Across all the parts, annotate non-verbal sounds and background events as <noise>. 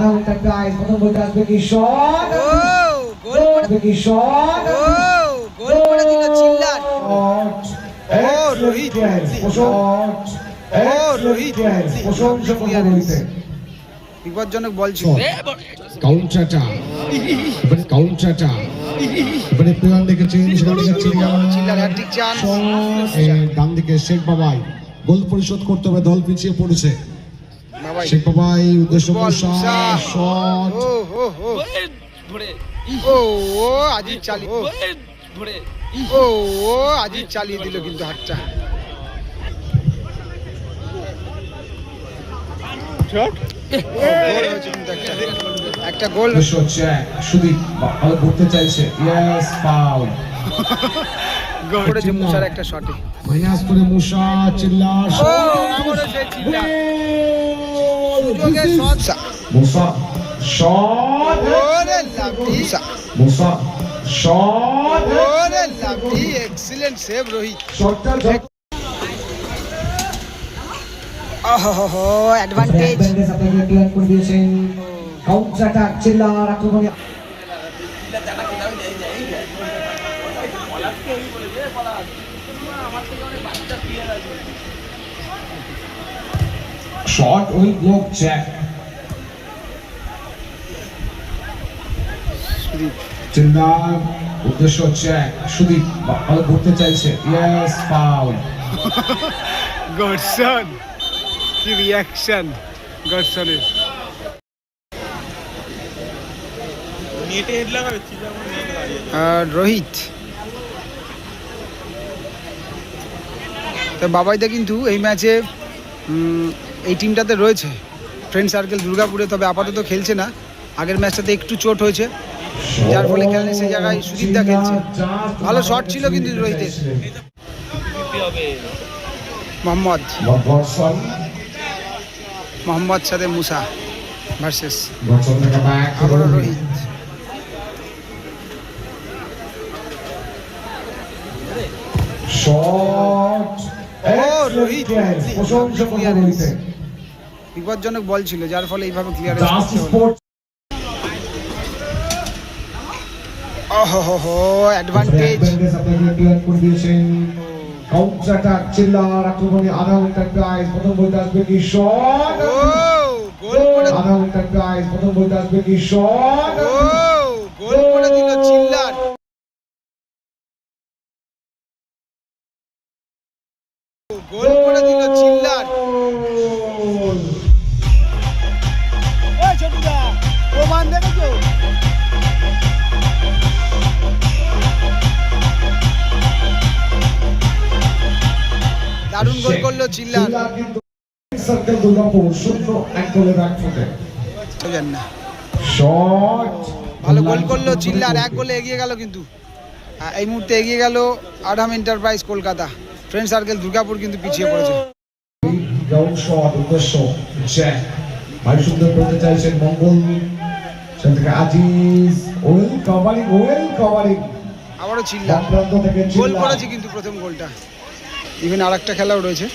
আধা ঘণ্টা গাইস প্রথম বলতে আসবে কি শট ও গোল করে আসবে কি শট ও গোল করে দিল চিল্লার ও রোহিত। ও রোহিত। বিপজ্জনক বল ছিল। কাউন্টারটা এবারে প্লেয়ার দেখেছেন সেখানে চিলিয়া চিল্লার হ্যাট্রিক চান্স ডান দিকে শেখ বাবাই। গোল পরিশোধ করতে হবে দল পিছিয়ে পড়েছে। শেখ উদ্দেশ্য শট। ও চালিয়ে ও। ও ও চালিয়ে দিল কিন্তু হাতটা। একটা গোল। হচ্ছে সুদীপ ভালো ঘুরতে চাইছে। ইয়েস ফাউল করেছে মুসার একটা শটে করে মুসা চিল্লা সুযোগে শট মুসা শট ওরে লাভলি মুসা শট ওরে লাভলি এক্সিলেন্ট সেভ রোহিত শটটা ওহো অ্যাডভান্টেজ অ্যাডভান্টেজ আপনাকে ক্লিয়ার করে দিয়েছেন কাউন্টার অ্যাটাক চিল্লার আক্রমণে শট উইল ব্লক সুদীপ চিল্লার উদ্দেশ্য জ্যাক সুদীপ ভালো ঘুরতে চাইছে। ইয়েস ফাউল গডসন কি রিয়াকশন গডসনের আর রোহিত। তো বাবাইদা কিন্তু এই ম্যাচে এই টিমটাতে রয়েছে। ফ্রেন্ড সার্কেল দুর্গাপুরে তবে আপাতত খেলছে না। আগের ম্যাচটাতে একটু চোট হয়েছে। যার ফলে খেলেনি সেই জায়গায় সুদীপদা খেলছে। ভালো শট ছিল কিন্তু রোহিতের। মোহাম্মদ। মোহাম্মদ সাথে মুসা ভার্সেস আবারও রোহিত। শট ও, রোহিত। প্রশংসা বিপজ্জনক বল ছিল যার ফলে এইভাবে ক্লিয়ার ওহো অ্যাডভান্টেজ কাউন্টার চিল্লার আক্রমণে আধা ঘণ্টা গাইস প্রথম বলতে আসবে কি শট গোল করে আধা ঘণ্টা গাইস প্রথম বলতে আসবে কি শট গোল করে দিল চিল্লার গোল করে দিল দারুণ গোল করল চিল্লার। ভালো গোল করল চিল্লার এক গোলে এগিয়ে গেল কিন্তু। হ্যাঁ, এই মুহূর্তে এগিয়ে গেল Adam enterprise Kolkata. Friend circle Durgapur কিন্তু পিছিয়ে পড়েছে। গ্রাউন্ড শট উদ্দেশ্য জ্যাক। ভাই সুন্দর করতে চাইছেন মঙ্গল। সেখান থেকে Aziz. Well covering well covering. আবারও চিল্লার। গোল করেছে কিন্তু প্রথম গোলটা। ইভেন আর একটা খেলাও রয়েছে।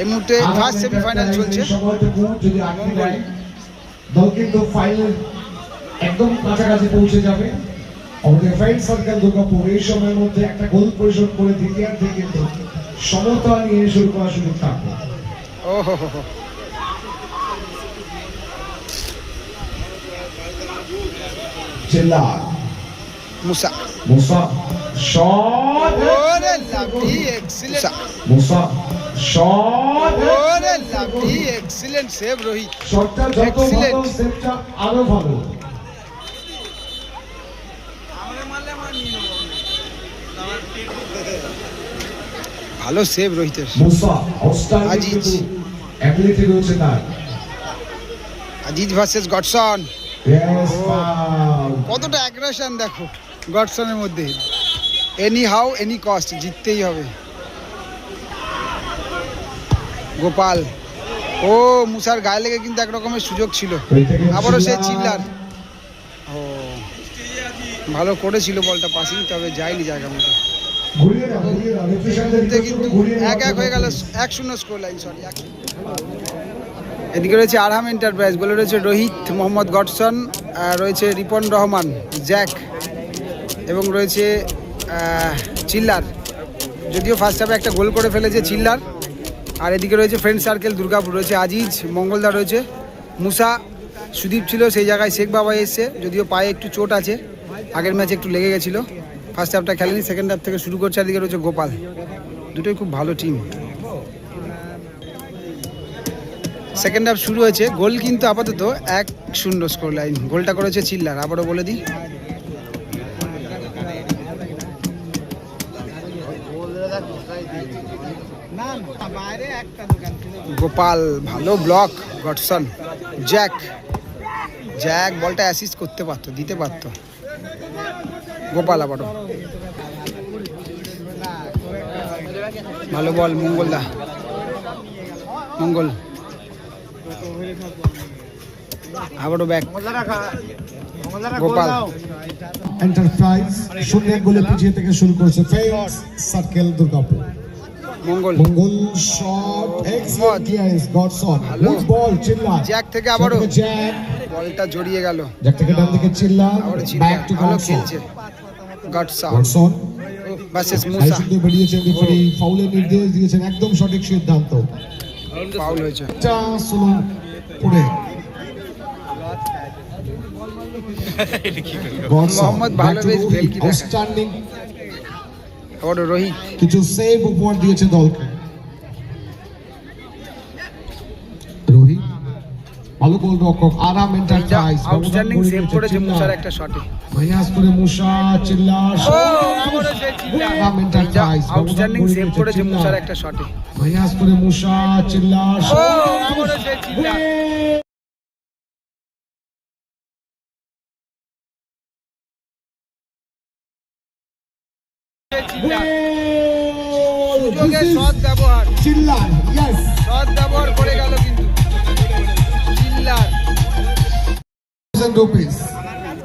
এই মুহূর্তে ফার্স্ট সেমিফাইনাল চলছে। দল কিন্তু ফাইনাল একদম কাছাকাছি পৌঁছে যাবে। আমাদের ফ্রেন্ড সার্কেল দুর্গাপুর এই সময়ের মধ্যে একটা গোল পরিশোধ করে দ্বিতীয়ার্ধে কিন্তু সমতা নিয়ে শুরু করার সুযোগ থাকবে। ও হো হো। হো। চিল্লা মুসা মুসা শট ওরে লাভলি এক্সিলেন্ট মুসা শট ওরে লাভলি এক্সিলেন্ট সেভ রোহিত শটটা যত ভালো সেভটা আরও ভালো। ভালো সেভ রোহিতের মুসা আজিজ। অ্যাবিলিটি রয়েছে তার। আজিজ ভার্সেস গডসন কতটা অ্যাগ্রেশন দেখো গডসনের মধ্যে। এনি হাউ এনি কস্ট জিততেই হবে। গোপাল, ও মুসার গায়ে লেগে কিন্তু এক রকমের সুযোগ ছিল। আবারও সেই চিল্লার। ও, ভালো করেছিল বলটা পাসিং তবে যায়নি জায়গা মতো। কিন্তু এক এক হয়ে এক শূন্য স্কোর লাইন সরি এদিকে রয়েছে আরহাম এন্টারপ্রাইজ বলে রয়েছে রোহিত মোহাম্মদ গডসন রয়েছে রিপন রহমান জ্যাক এবং রয়েছে চিল্লার যদিও ফার্স্ট হাফে একটা গোল করে ফেলেছে চিল্লার আর এদিকে রয়েছে ফ্রেন্ড সার্কেল দুর্গাপুর, রয়েছে আজিজ, মঙ্গলদা রয়েছে, মুসা, সুদীপ ছিল, সেই জায়গায় শেখ বাবা এসছে, যদিও পায়ে একটু চোট আছে, আগের ম্যাচে একটু লেগে গেছিল। ফার্স্ট হাফটা খেলেনি সেকেন্ড হাফ থেকে শুরু করছে আর এদিকে রয়েছে গোপাল। দুটোই খুব ভালো টিম সেকেন্ড হাফ শুরু হয়েছে। গোল কিন্তু আপাতত এক শূন্য স্কোর লাইন গোলটা করেছে চিল্লার আবারও বলে দিই। গোপাল, ভালো ব্লক গডসন জ্যাক জ্যাক বলটা অ্যাসিস্ট করতে পারতো, দিতে পারতো। গোপাল আবারও। ভালো বল মঙ্গলদা মঙ্গল। আবারও ব্যাক গোপাল এন্টারপ্রাইজ শূন্য এক গোলে পিছিয়ে থেকে শুরু করেছে friends circle Durgapur. Mangal. Mangal shot excellent clearance Godson ভালো। গুড বল চিল্লা জ্যাক থেকে আবারও জ্যাক বলটা জড়িয়ে গেল। জ্যাক থেকে ডান দিকে Chilla back to Musa. Referee ফাউলের নির্দেশ দিয়েছেন। একদম সঠিক সিদ্ধান্ত। ফাউল হয়েছে। মোহাম্মদ ভালো বেশ ভেলকি আউটস্ট্যান্ডিং রোহিত কিছু সেভ উপহার দিয়েছে দলকে। ভালো গোল আরাম এন্টারপ্রাইজ আউটস্ট্যান্ডিং সেভ করেছে মুসার একটা শটে মাইনাস করে মুসা চিল্লা আরাম এন্টারপ্রাইজ আউটস্ট্যান্ডিং সেভ করেছে মুসার একটা শটে মাইনাস করে মুসা চিল্লা সৎ ব্যবহার চিল্লার ইয়েস সৎ ব্যবহার করে গেল কিন্তু।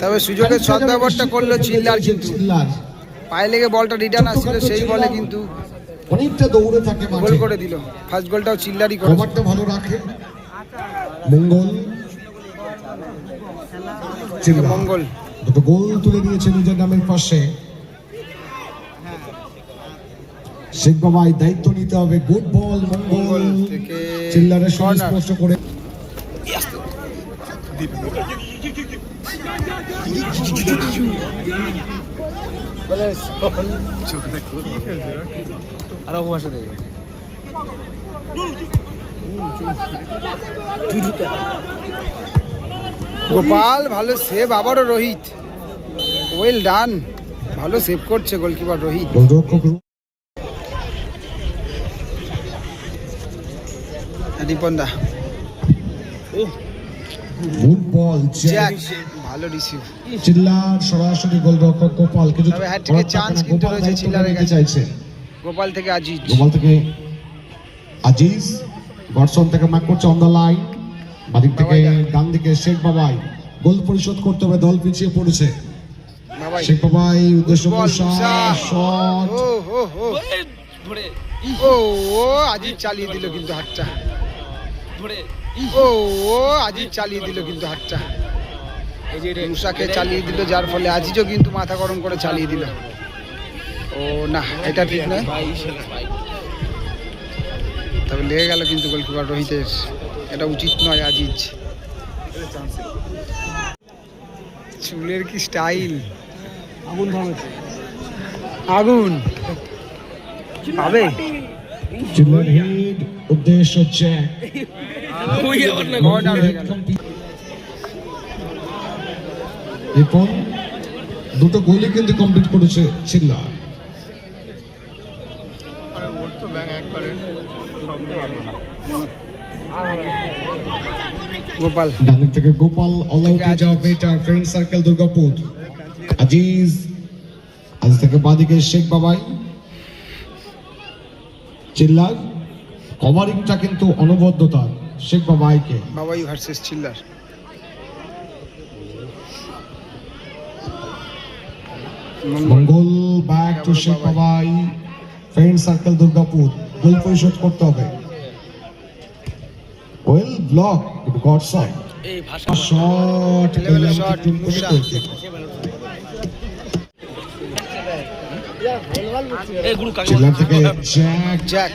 তবে সুযোগের সৎ ব্যবহারটা করল চিল্লার কিন্তু। পায়ে লেগে বলটা রিটার্ন আসছিল সেই বলে কিন্তু অনেকটা দৌড়ে থাকে গোল করে দিল। ফার্স্ট গোলটাও চিল্লারই করেছে। কভারটা ভালো রাখে। মঙ্গল। মঙ্গল। দুটো গোল তুলে দিয়েছে নিজের নামের পাশে। শেখ বাবাই দায়িত্ব নিতে হবে। গুড বল মঙ্গল। মঙ্গল থেকে চিল্লারের corner। স্পষ্ট করে গোপাল, ভালো সেভ আবারও রোহিত। ওয়েল ডান ভালো সেভ করছে গোলকিপার রোহিত। গোলরক্ষক রিপন দা। গুড বল জ্যাক ভালো রিসিভ চিল্লার সরাসরি গোলরক্ষক গোপাল কিন্তু তবে থাকে না, কিন্তু রয়েছে চিল্লারের কাছে। চাইছে। গোপাল থেকে আজিজ। গোপাল থেকে আজিজ গডসন থেকে ম্যাক করছে অন দ্য লাইন বাদিক থেকে ডান দিকে শেখ বাবাই। গোল পরিশোধ করতে হবে দল পিছিয়ে পড়েছে। শেখ বাবাই উদ্দেশ্য শট। ও ও আজিজ চালিয়ে দিল কিন্তু হাতটা। ও ও আজিজ চালিয়ে দিল কিন্তু হাতটা। মুসাকে চালিয়ে দিল যার ফলে আজিজও কিন্তু মাথা গরম করে চালিয়ে দিল। ও না এটা ঠিক নয়। তবে লেগে গেল কিন্তু গোলকিপার রোহিতের। এটা উচিত নয় আজিজ। চুলের কি স্টাইল আগুন আগুন। পাবে চিল্লার উদ্দেশ্য গেল। <laughs> রিপন দুটো গোলই কিন্তু কমপ্লিট করেছে চিল্লা গোপাল। ডানের থেকে গোপাল অল যাওয়া মেয়েটার ফ্রেন্ড সার্কেল দুর্গাপুর। আজিজ আজিজ থেকে বাদিকে শেখ বাবাই। চিল্লার কভারিংটা কিন্তু অনবদ্যতা শেখ বাবাইকে। Babai versus চিল্লার। Mangal back to Sheikh Babai. Friend circle Durgapur. Goal পরিশোধ করতে হবে। Well block good shot shot. চিল্লার থেকে জ্যাক জ্যাক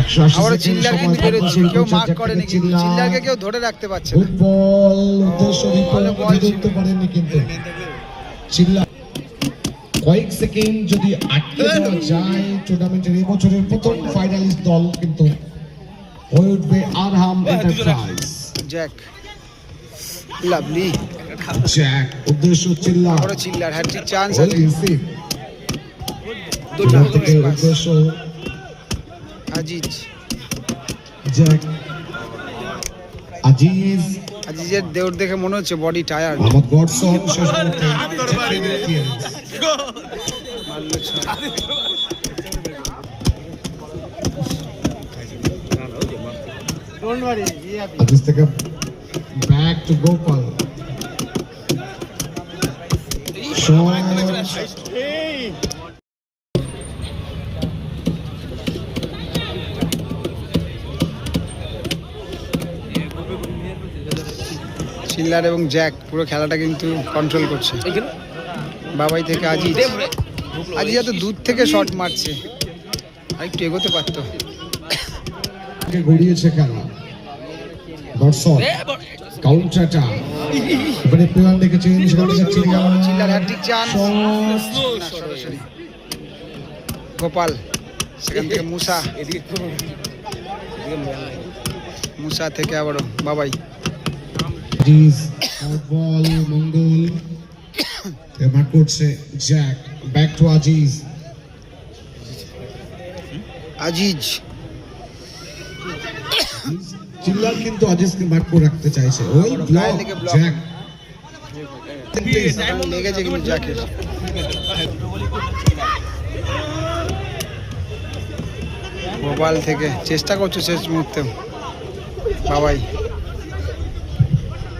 একশো আশি আবারও চিল্লার সময় কিন্তু বেরোচ্ছে শুরু কেউ মার্ক করেনি কিন্তু চিল্লা। কেউ ধরে রাখতে পারছে না। ফুটবল উদ্দেশ্য ভালো বিপরীত বল ছিল। ধরতে পারেননি কিন্তু। চিল্লা। কয়েক সেকেন্ড যদি আটকে দেওয়া যায় টুর্নামেন্টের এই প্রথম ফাইনালিস্ট দল কিন্তু হয়ে উঠবে Arham enterprise Jack. Lovely. Jack উদ্দেশ্য চিল্লা। আবারও চিল্লার হ্যাট্রিক চান্স আছে। উদ্দেশ্য আজিজ। Jack Aziz. আজিজের দেউর দেখে মনে হচ্ছে বডি টায়ার্ড মোহাম্মদ গডসন শেষ মুহূর্তে। আজিজ থেকে ব্যাক টু গোপাল শট চিল্লার এবং জ্যাক পুরো খেলাটা কিন্তু কন্ট্রোল করছে। বাবাই থেকে আজিজ। আজিজ এত দূর থেকে শট মারছে। আর একটু এগোতে পারতো। গড়িয়েছে খেলা দর্শক কাউন্টার এবারে প্লেয়ার দেখেছেন থেকে চিল্লার হ্যাট্রিক চান্স গোপাল সেখান থেকে মুসা। মুসা থেকে আবারও বাবাই। জিজ বল মঙ্গল। এবার করছে Jack. Back to Aziz. Aziz. চিল্লার কিন্তু আজিজকে মার্ক করে রাখতে চাইছে। Well block. জ্যাক। লেগেছে কিন্তু জ্যাকের। গোপাল থেকে চেষ্টা করছ শেষ মুহূর্তে। বাবাই গোল হয়েছে কিন্তু একটা। গোল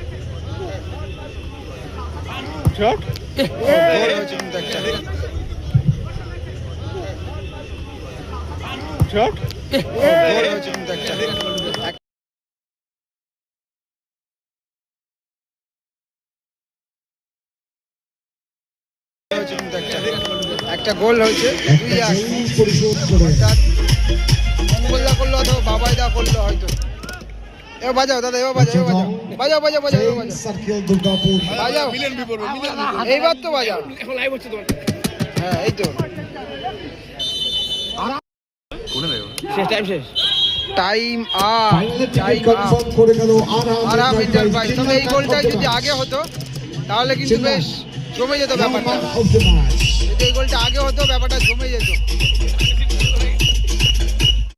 হয়েছে কিন্তু একটা। এক- হয়েছে কিন্তু একটা। একটা গোল হয়েছে। দুই একটা গোল হয়েছে অর্থাৎ মঙ্গলদা করল অথবা বাবাইদা করল হয়তো। এবার বাজাও দাদা এবার বাজাও বাজাও। বাজাও বাজাও বাজাও সার্কেল দুর্গাপুর। বাজাও। এইবার তো বাজাও। হ্যাঁ এই তো। টাইম আপ ফাইনালে টিকিট টাইম আপ কনফার্ম করে গেল আরাম এন্টারপ্রাইজ তবে এই গোলটা যদি আগে হতো তাহলে কিন্তু বেশ জমে যেত ব্যাপারটা। যদি এই গোলটা আগে হতো ব্যাপারটা জমে যেত।